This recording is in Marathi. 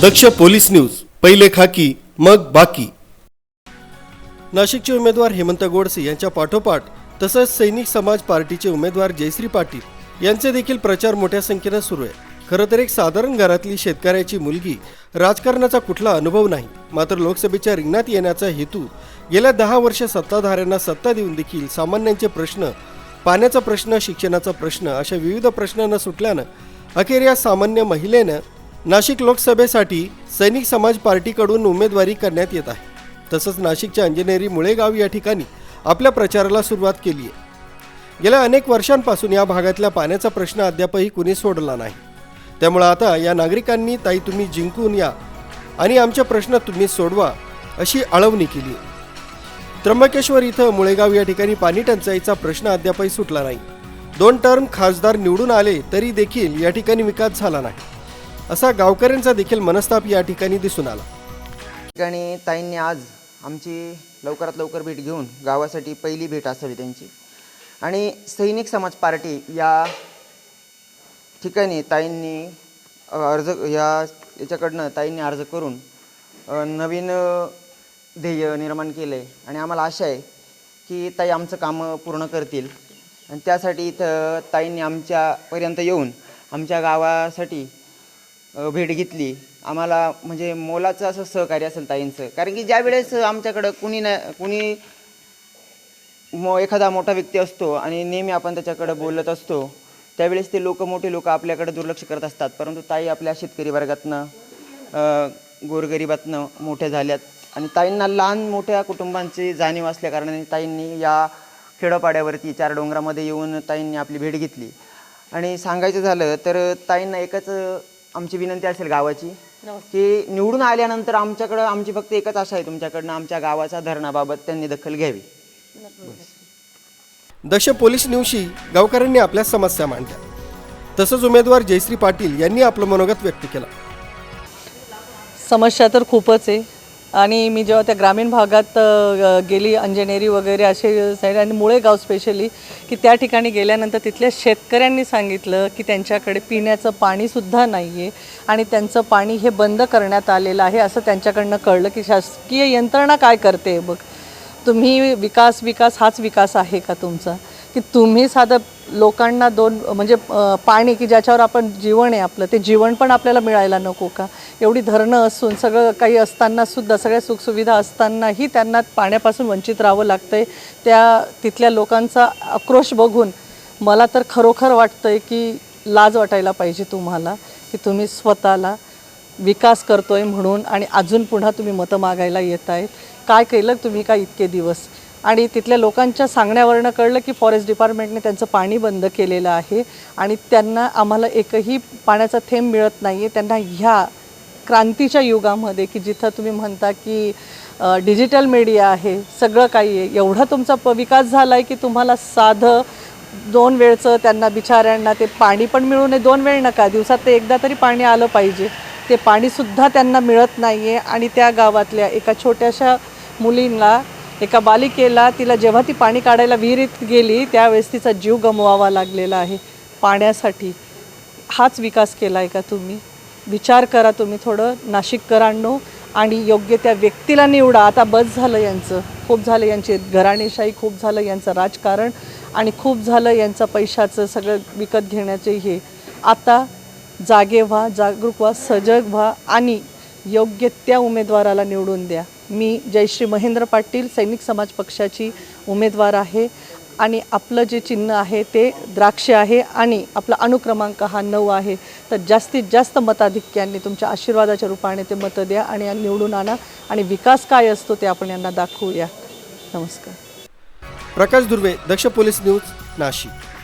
दक्ष पोलीस न्यूज पहिले खाकी मग बाकी. नाशिकचे उमेदवार हेमंत गोडसे यांच्या पाठोपाठ तसंच सैनिक समाज पार्टीचे उमेदवार जयश्री पाटील यांचे देखील प्रचार मोठ्या संख्येनं सुरू आहे. खरं तर एक साधारण घरातली शेतकऱ्याची मुलगी राजकारणाचा कुठला अनुभव नाही मात्र लोकसभेच्या रिंगणात येण्याचा हेतू गेल्या दहा वर्ष सत्ताधाऱ्यांना सत्ता देऊन देखील सामान्यांचे प्रश्न पाण्याचा प्रश्न शिक्षणाचा प्रश्न अशा विविध प्रश्नांना सुटल्यानं अखेर या सामान्य महिलेनं नाशिक लोकसभेसाठी सैनिक समाज पार्टीकडून उमेदवारी करण्यात येत आहे. तसंच नाशिकच्या अंजनेरी मुळेगाव या ठिकाणी आपल्या प्रचाराला सुरुवात केली आहे. गेल्या अनेक वर्षांपासून या भागातल्या पाण्याचा प्रश्न अद्यापही कुणी सोडला नाही. त्यामुळं आता या नागरिकांनी ताई तुम्ही जिंकून या आणि आमचे प्रश्न तुम्ही सोडवा अशी आळवणी केली आहे. त्र्यंबकेश्वर इथं मुळेगाव या ठिकाणी पाणी टंचाईचा प्रश्न अद्यापही सुटला नाही. दोन टर्म खासदार निवडून आले तरी देखील या ठिकाणी विकास झाला नाही. असा गावकऱ्यांचा देखील मनस्ताप या ठिकाणी दिसून आला. ठिकाणी ताईंनी आज आमची लवकरात लवकर भेट घेऊन गावासाठी पहिली भेट असावी त्यांची. आणि सैनिक समाज पार्टी या ठिकाणी ताईंनी अर्ज या याच्याकडनं ताईंनी अर्ज करून नवीन ध्येय निर्माण केलं. आहे आणि आम्हाला आशा आहे की ताई आमचं कामं पूर्ण करतील. आणि त्यासाठी इथं ताईंनी आमच्यापर्यंत येऊन आमच्या गावासाठी भेट घेतली. आम्हाला म्हणजे मोलाचं असं सहकार्य असेल ताईंचं. कारण की ज्या वेळेस आमच्याकडं कुणी ना कुणी मो एखादा मोठा व्यक्ती असतो आणि नेहमी आपण त्याच्याकडं बोलत असतो त्यावेळेस ते लोक मोठे लोक आपल्याकडे दुर्लक्ष करत असतात. परंतु ताई आपल्या शेतकरी वर्गातनं गोरगरिबातनं मोठ्या झाल्यात. आणि ताईंना लहान मोठ्या कुटुंबांची जाणीव असल्याकारणाने ताईंनी या खेडोपाड्यावरती चार डोंगरामध्ये येऊन ताईंनी आपली भेट घेतली. आणि सांगायचं झालं तर ताईंना एकच आमची विनंती असेल गावाची की निवडून आल्यानंतर आमच्याकडं आमची फक्त एकच आशा आहे तुमच्याकडनं आमच्या गावाच्या धरणाबाबत त्यांनी दखल घ्यावी. दक्ष पोलीस न्यूजशी गावकऱ्यांनी आपल्या समस्या मांडल्या. तसंच उमेदवार जयश्री पाटील यांनी आपलं मनोगत व्यक्त केलं. समस्या तर खूपच आहे. आणि मी जेव्हा त्या ग्रामीण भागात गेली अंजनेरी वगैरे असे साईड आणि मुळे गाव स्पेशली की त्या ठिकाणी गेल्यानंतर तिथल्या शेतकऱ्यांनी सांगितलं की त्यांच्याकडे पिण्याचं पाणीसुद्धा नाही आहे आणि त्यांचं पाणी हे बंद करण्यात आलेलं आहे असं त्यांच्याकडनं कळलं की शासकीय यंत्रणा काय करते बघ. तुम्ही विकास विकास हाच विकास आहे का तुमचा? की तुम्ही साधं लोकांना दोन म्हणजे पाणी की ज्याच्यावर आपण जीवन आहे आपलं ते जीवन पण आपल्याला मिळायला नको का? एवढी धरणं असून सगळं काही असताना सुद्धा सगळ्या सुखसुविधा असतानाही त्यांना पाण्यापासून वंचित राहावं लागतंय. त्या तिथल्या लोकांचा आक्रोश बघून मला तर खरोखर वाटतंय की लाज वाटायला पाहिजे तुम्हाला की तुम्ही स्वतःला विकास करतो आहे म्हणून आणि अजून पुन्हा तुम्ही मतं मागायला येत आहेत. काय केलं तुम्ही का इतके दिवस? आणि तिथल्या लोकांच्या सांगण्यावरनं कळलं की फॉरेस्ट डिपार्टमेंटने त्यांचं पाणी बंद केलेलं आहे आणि त्यांना आम्हाला एकही पाण्याचा थेंब मिळत नाही आहे त्यांना ह्या क्रांतीच्या युगामध्ये की जिथं तुम्ही म्हणता की डिजिटल मीडिया आहे सगळं काही आहे एवढा तुमचा प विकास झाला आहे की तुम्हाला साधं दोन वेळचं त्यांना बिचाऱ्यांना ते पाणी पण मिळू नये दोन वेळ नका दिवसात ते एकदा तरी पाणी आलं पाहिजे. ते पाणीसुद्धा त्यांना मिळत नाही आहे आणि त्या गावातल्या एका छोट्याशा मुलींना एका बालिकेला तिला जेव्हा ती पाणी काढायला विहिरीत गेली त्यावेळेस तिचा जीव गमवावा लागलेला आहे. पाण्यासाठी हाच विकास केला आहे का तुम्ही? विचार करा तुम्ही थोडं. नाशिककरांनो आणि योग्य त्या व्यक्तीला निवडा. आता बस झालं यांचं. खूप झालं यांची. घराणेशाही खूप झालं यांचं राजकारण. आणि खूप झालं यांचं पैशाचं सगळं विकत घेण्याचे हे. आता जागे व्हा जागरूक व्हा सजग व्हा आणि योग्य त्या उमेदवाराला निवडून द्या. मी जयश्री महेंद्र पाटील सैनिक समाज पक्षाची उमेदवार आहे आणि आपलं जे चिन्ह आहे ते द्राक्ष आहे आणि आपला अनुक्रमांक हा नऊ आहे. तर जास्तीत जास्त मताधिक्यांनी तुमच्या आशीर्वादाच्या रूपाने ते मतं द्या आणि निवडून आणा आणि विकास काय असतो ते आपण यांना दाखवूया. नमस्कार. Prakash Durve Daksh police news Nashik.